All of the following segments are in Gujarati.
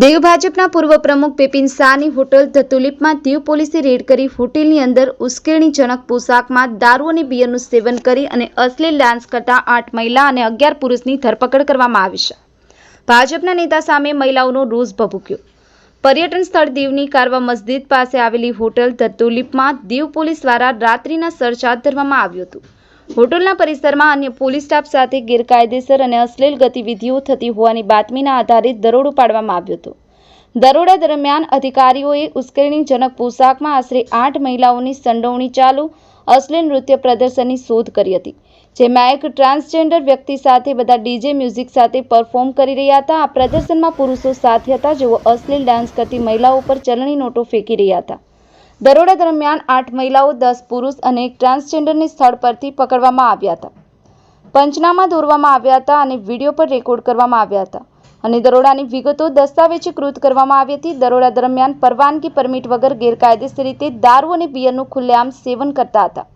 દેવ ભાજપના પૂર્વ પ્રમુખ બિપિન શાહની હોટલ ધ તુલિપમાં દીવ પોલીસે રેડ કરી હોટેલની અંદર ઉશ્કેરણીજનક પોશાકમાં દારૂ અને બિયરનું સેવન કરી અને અશ્લીલ ડાન્સ કરતા આઠ મહિલા અને અગિયાર પુરુષની ધરપકડ કરવામાં આવી છે. ભાજપના નેતા સામે મહિલાઓનો રોષ ભભૂક્યો. પર્યટન સ્થળ દીવની કારવા મસ્જિદ પાસે આવેલી હોટલ ધ તુલિપમાં દીવ પોલીસ દ્વારા રાત્રિના સર્ચ હાથ ધરવામાં આવ્યું હતું. હોટલના પરિસરમાં અન્ય પોલીસ સ્ટાફ સાથે ગેરકાયદેસર અને અશ્લીલ ગતિવિધિઓ થતી હોવાની બાતમીના આધારે દરોડો પાડવામાં આવ્યો હતો. દરોડા દરમિયાન અધિકારીઓએ ઉશ્કેરણીજનક પોશાકમાં આશરે આઠ મહિલાઓની સંડોવણી ચાલુ, અશ્લીલ નૃત્ય પ્રદર્શનની શોધ કરી હતી, જેમાં એક ટ્રાન્સજેન્ડર વ્યક્તિ સાથે બધા ડીજે મ્યુઝિક સાથે પરફોર્મ કરી રહ્યા હતા. આ પ્રદર્શનમાં પુરુષો સાથે હતા જેઓ અશ્લીલ ડાન્સ કરતી મહિલાઓ પર ચલણી નોટો ફેંકી રહ્યા હતા. દરોડા દરમિયાન આઠ મહિલાઓ, દસ પુરુષ અને એક ટ્રાન્સજેન્ડરને સ્થળ પરથી પકડવામાં આવ્યા હતા. પંચનામા દોરવામાં આવ્યા હતા અને વીડિયો પર રેકોર્ડ કરવામાં આવ્યા હતા. અને દરોડાની વિગતો દસ્તાવેજીકૃત કરવામાં આવી હતી. દરોડા દરમિયાન પરવાનગી પરમિટ વગર ગેરકાયદેસર રીતે દારૂ અને બિયરનું ખુલ્લેઆમ સેવન કરતા હતા.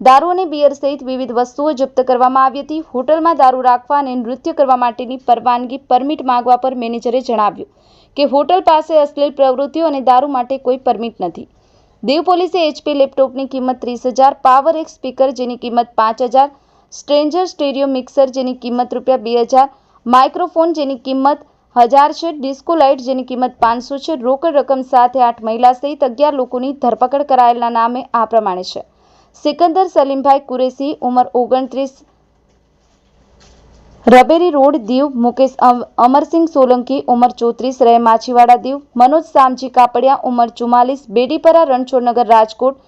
દારૂ અને બિયર સહિત વિવિધ વસ્તુઓ જપ્ત કરવામાં આવી હતી. હોટલમાં દારૂ રાખવા અને નૃત્ય કરવા માટેની પરવાનગી પરમિટ માંગવા પર મેનેજરે જણાવ્યું કે, હોટલ પાસે અશ્લીલ પ્રવૃત્તિઓ અને દારૂ માટે કોઈ પરમિટ નથી. દીવ પોલીસે એચપી લેપટોપની કિંમત ત્રીસ હજાર, પાવર એક સ્પીકર જેની કિંમત પાંચ હજાર, સ્ટ્રેન્જર સ્ટેરિયો મિક્સર જેની કિંમત રૂપિયા બે હજાર, માઇક્રોફોન જેની કિંમત હજાર છે, ડિસ્કો લાઇટ જેની કિંમત પાંચસો છે, રોકડ રકમ સાથે આઠ મહિલા સહિત અગિયાર લોકોની ધરપકડ કરાયેલા નામે આ પ્રમાણે છે. સિકંદર સલીમભાઈ કુરેશી, ઉંમર ઓગણત્રીસ રબેરી રોડ દીવ મુકેશ અમરસિંહ સોલંકી, ઉંમર ચોત્રીસ રહે માછીવાડા દીવ, મનોજ સામજી કાપડિયા, ઉંમર ચુમ્માલીસ બેડીપરા રણછોડનગર રાજકોટ,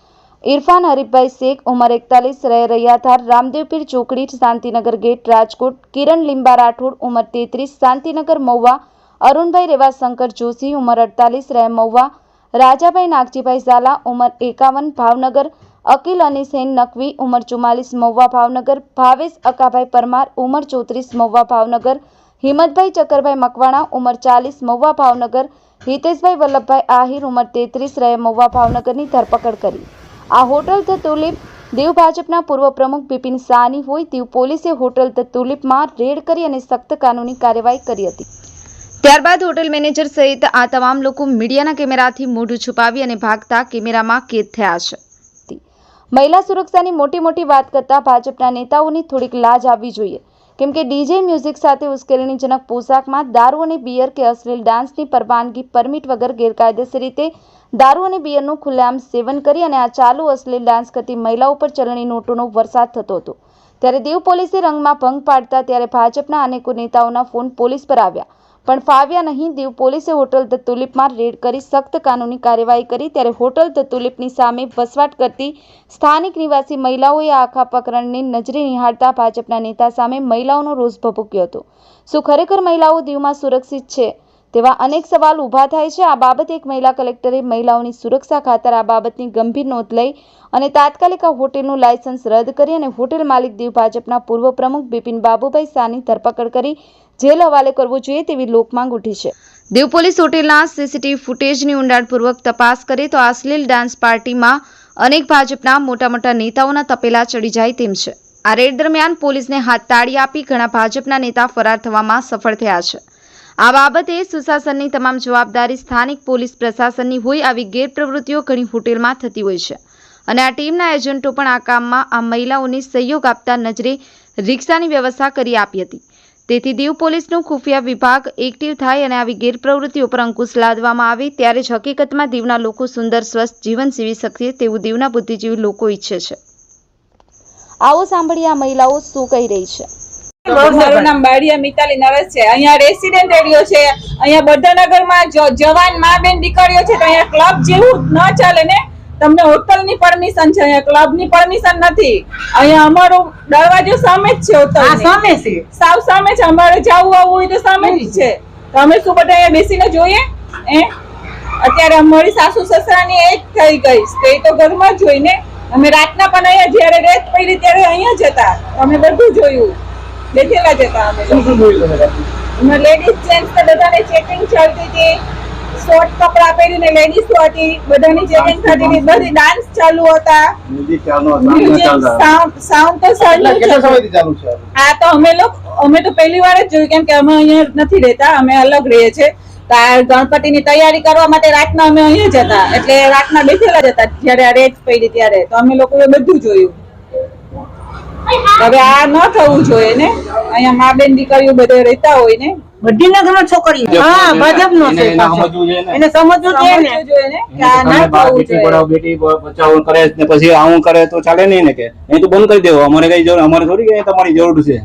ઇરફાન હરીફભાઈ શેખ, ઉંમર એકતાલીસ રહે રૈયાધાર, રામદેવપીર ચોકડી, શાંતિનગર ગેટ, રાજકોટ, કિરણ લીંબા રાઠોડ, ઉંમર તેત્રીસ, શાંતિનગર મહુવા, અરુણભાઈ રેવાશંકર જોશી, ઉંમર અડતાલીસ રહે મહુવા, રાજાભાઈ નાગજીભાઈ ઝાલા, ઉંમર એકાવન, ભાવનગર અકિલ અનીસેન નકવી, ઉંમર ચુમ્માલીસ, મહુવા ભાવનગર, ભાવેશ અકાભાઈ પરમાર, ઉંમર ચોત્રીસ, મહુવા ભાવનગર, હિંમતભાઈ ચક્કરભાઈ મકવાણા, ઉંમર ચાલીસ, મહુવા ભાવનગર, હિતેશભાઈ વલ્લભભાઈ આહિર, ઉંમર તેત્રીસ રહે મહુવા ભાવનગરની ધરપકડ કરી. આ હોટલ ધ તુલિપ દીવ ભાજપના પૂર્વ પ્રમુખ બિપિન શાહની હોય દીવ પોલીસે હોટલ ધ તુલિપમાં રેડ કરી અને સખ્ત કાનૂની કાર્યવાહી કરી હતી. ત્યારબાદ હોટેલ મેનેજર સહિત આ તમામ લોકો મીડિયાના કેમેરાથી મોઢું છુપાવી અને ભાગતા કેમેરામાં કેદ થયા છે. મહિલા સુરક્ષાની મોટી મોટી વાત કરતા ભાજપના નેતાઓની થોડીક લાજ આવવી જોઈએ. કેમ કે ડીજે મ્યુઝિક સાથે ઉશ્કેરણીજનક પોશાકમાં દારૂ અને બિયર કે અશ્લીલ ડાન્સની પરવાનગી પરમિટ વગર ગેરકાયદેસર રીતે દારૂ અને બિયરનું ખુલ્લેઆમ સેવન કરી અને આ ચાલુ અશ્લીલ ડાન્સ કરતી મહિલાઓ પર ચલણી નોટોનો વરસાદ થતો હતો. ત્યારે દીવ પોલીસે રંગમાં ભંગ પાડતા ત્યારે ભાજપના અનેકો નેતાઓના ફોન પોલીસ પર આવ્યા. પણ ફાવ્યા નહીં, દીવ પોલીસે હોટલ ધ તુલિપમાં રેડ કરી સખ્ત કાનૂની કાર્યવાહી કરી. ત્યારે હોટલ ધ તુલિપની સામે વસવાટ કરતી સ્થાનિક નિવાસી મહિલાઓએ આખા પ્રકરણને નજરે નિહાળતા ભાજપના નેતા સામે મહિલાઓનો રોષ ભભૂક્યો હતો. શું ખરેખર મહિલાઓ દીવમાં સુરક્ષિત છે? તેવા અનેક સવાલ ઊભા થાય છે. આ બાબતે એક મહિલા કલેક્ટરે મહિલાઓની સુરક્ષા ખાતર આ બાબતની ગંભીર નોંધ લઈ અને તાત્કાલિક આ હોટેલનું લાયસન્સ રદ કરી અને હોટેલ માલિક દીવ ભાજપના પૂર્વ પ્રમુખ બિપિન બાબુભાઈ શાહની ધરપકડ કરી જેલ હવાલે કરવો જોઈએ તેવી લોકમાંગ ઉઠી છે. દીવ પોલીસ હોટેલના સીસીટીવી ફૂટેજની ઊંડાણપૂર્વક તપાસ કરે તો આશ્લીલ ડાન્સ પાર્ટીમાં અનેક ભાજપના મોટા મોટા નેતાઓના તપેલા ચડી જાય તેમ છે. આ રેડ દરમિયાન પોલીસને હાથ તાળી આપી ઘણા ભાજપના નેતા ફરાર થવામાં સફળ થયા છે. આ બાબતે સુશાસનની તમામ જવાબદારી સ્થાનિક પોલીસ પ્રશાસનની હોય આવી ગેરપ્રવૃત્તિઓ ઘણી હોટેલમાં થતી હોય છે. અને આ ટીમના એજન્ટો પણ આ કામમાં આ મહિલાઓને સહયોગ આપતા નજરે રિક્ષાની વ્યવસ્થા કરી આપી હતી. તેથી દીવ પોલીસનું ખુફિયા વિભાગ એક્ટિવ થાય અને આવી ગેરપ્રવૃત્તિઓ પર અંકુશ લાદવામાં આવે ત્યારે જ હકીકતમાં દીવના લોકો સુંદર, સ્વસ્થ, જીવન જીવી શકે તેવું દીવના બુદ્ધિજીવી લોકો ઈચ્છે છે. આવો સાંભળીએ આ મહિલાઓ શું કહી રહી છે. મારું નામ બાડિયા મિતાલી નરસ છે. અહીંયા રેસિડેન્ટ એરિયો છે. અહીંયા બધાનગરમાં જ- જવાન મા બેન દીકરીઓ છે તો અહીંયા ક્લબ જેવું ન ચાલે ને? તમને હોટલની પરમિશન છે અહીંયા ક્લબની પરમિશન નથી. અહીંયા અમારો દરવાજો સામે જ છે આ સામે છે. સાવ સામે છે. અમારે જવું આવવું હોય તો સામે જ છે. તો અમે શું બધા અહીંયા બેસીને જોઈએ? એ અત્યારે અમારી સાસુ સસરાની એજ થઈ ગઈ. તો એ તો ઘરમાં જ હોય ને? અમે રાતના પણ અહીંયા જ્યારે રેત પડી ત્યારે અહીંયા જ હતા. અમે બધું જોયું. બેઠેલા જ હતા અમે લોકો. એમાં લેડીઝ જેન્ટ્સ તો બધાને ચેકિંગ ચાલતી હતી. શોર્ટ કપડા પહેરીને લેડીઝ હતી. બધાની ચેકિંગ થતી હતી. બધી ડાન્સ ચાલુ હતા. મ્યુઝિક ચાલુ સાઉન્ડ ચાલુ તો કેટલા સમયથી ચાલુ છે આ તો અમે લોકો અમે તો પહેલી વાર જ જોયું કેમ કે અમે અહીંયા નથી રહેતા અમે અલગ રહીએ છીએ. તો આ ગણપતિની તૈયારી કરવા માટે રાતના અમે અહીંયા જ હતા. એટલે રાતના બેઠેલા જ હતા જ્યારે આ રેત પડી ત્યારે. તો અમે લોકોએ બધું જોયું. હવે આ ન થવું જોઈએ ને? અહીંયા મા બેન દીકરીઓ બધે રહેતા હોય ને? બધી નગરમાં છોકરીઓ. હા ભાજપ નો છે એને સમજવું જોઈએ ને. એને સમજવું જોઈએ ને. સમજવું જોઈએ ને? કે આ ના થવું જોઈએ. બેટી બચાવો કરે ને. પછી આવું કરે તો ચાલે નહીં ને કે? એ તો બંધ કરી દેવો. અમારે કઈ જરૂર અમારે થોડી તમારી જરૂર છે.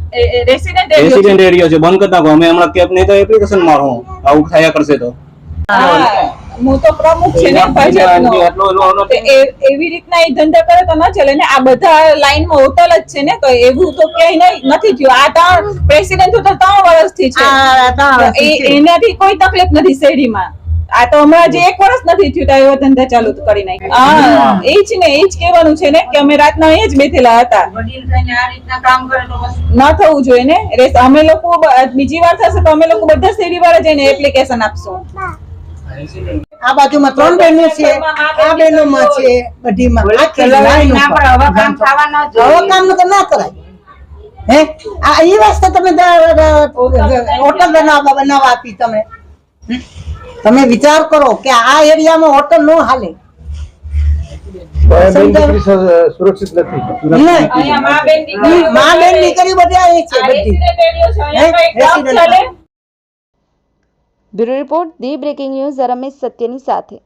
રેસિડેન્ટ એરિયો બંધ કરી નાખો. અમે હમણાં કેબ નહીં તો એપ્લિકેશન મારો. આવું થયા કરશે તો. હા. હું તો પ્રમુખ છે ને ભાજપનો. એવી રીતના એ ધંધા કરે તો ન ચાલે. ને આ બધા લાઈનમાં હોટલ જ છે ને તો એવું તો ક્યાંય નથી થયું. આ ત્રણ પ્રેસિડેન્ટ તો ત્રણ વર્ષથી છે. એનાથી કોઈ તકલીફ નથી શેરડીમાં આ તો હમણાં જે એક વર્ષ નથી થયું તો એવા ધંધા ચાલુ કરી નાખી હા. એ જ ને એ જ કહેવાનું છે ને કે અમે રાતના અહીંયા જ બેઠેલા હતા. વડીલ થઈને આ રીતના કામ કરે તો બસ ન થવું જોઈએ ને. અમે લોકો બીજી વાર થશે તો અમે લોકો બધા શેરી વાળા જઈને એપ્લિકેશન આપશું. આ બાજુમાં ત્રણ બહેનો છે આ બહેનોમાં છે બધી માં હવે કામ તો ના કરાય. હે? આ એ વાસ્તે તમે હોટલ બનાવવા બનાવવા આપી તમે. તમે વિચાર કરો કે આ એરિયામાં હોટલ નો હાલે. સુરક્ષિત નથી. નહીં. મા બેન મા દીકરી બધી અહીં છે બધી resident area છે. અહીંયા હે? કંઈ કામ resident. ચાલે? Bureau report, the breaking news Ramesh સત્યની સાથે.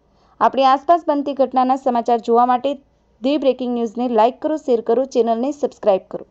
આપણી આસપાસ બનતી ઘટનાના સમાચાર જોવા માટે ધી બ્રેકિંગ ન્યૂઝને લાઇક કરો, શેર કરો, ચેનલને સબસ્ક્રાઇબ કરો.